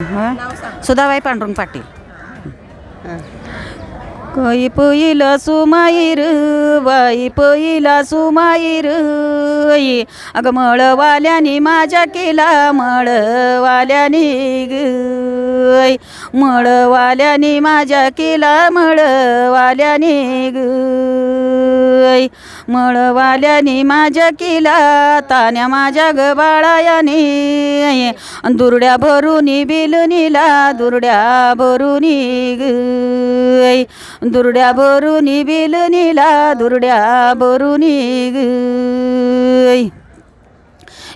हं? सुधाबाई पांडुरंग पाटील. कई पहिला सुमाईर बाई पहिला सुमाईर. अगं मळवाल्यानी माझ्या केला मळवाल्यानी ग मळवाल्यानी माझ्या केला मळवाल्यानी ग मळवाल्यानी माझ्या किला तान्या माझ्या ग बाळायाने. दुरड्या भरूनी बिलनीला दुरड्या भरून ग. दुरड्या भरूनी बिलनीला दुरड्या भरून ग.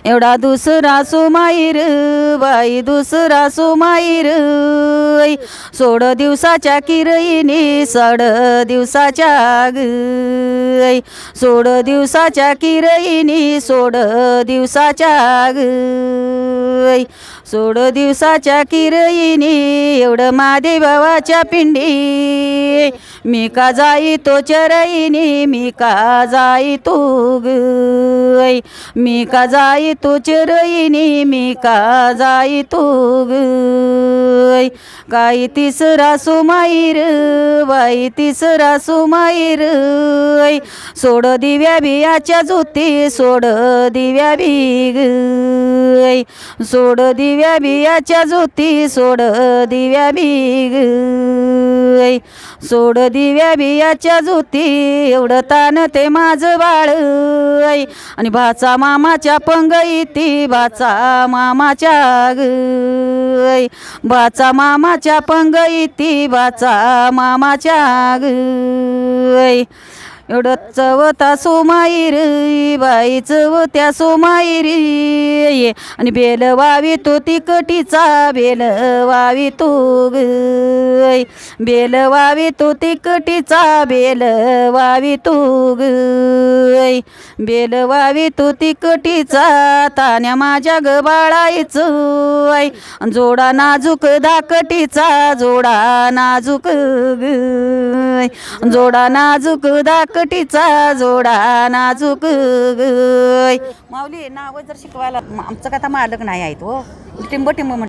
एवढा दुसरा सुमाईर बाई दुसरा सुमाईर. सोड दिवसाच्या किरईनी सड दिवसाच्या ग. सोड दिवसाच्या किरईनी सोड दिवसाच्या सोड दिवसाच्या किरईनी एवढं महादेवाच्या पिंडी. मी का जाई तो चरईनी मी का जाई तू गई मी का जाई तो चरईनी मी का जाई तू ग काही तिसरा सुमाईर बाई तिसरा सुमाईर. सोड दिव्या बियाच्या जोती सोड दिव्या बी सोड दिव्या बियाच्या जोती सोड दिव्या बिग सोड दिव्या बियाच्या जुती एवढं तान ते माझं बाळ आणि भाचा मामाच्या पंगईती भाचा मामाच्या ग भाचा मामाच्या पंगईती भाचा मामाच्या ग एवढं चवता सोमाईर बाई चवत्या सोमाईरी ये आणि बेल वावी तो तिकटीचा बेल वावी तो ग. बेल वावी तो तिकटीचा बेल वावी तो ग. बेल वावी तो तिकटीचा तान्या माझ्या ग बाळायचं जोडा नाजूक धाकटीचा जोडा नाजूक ग. जोडा नाजूक धाकटीचा जोडा नाजूक माऊली नाव जर शिकवायला आमचं का आता मालक नाही आहेत हो? टिंब टिंब म्हण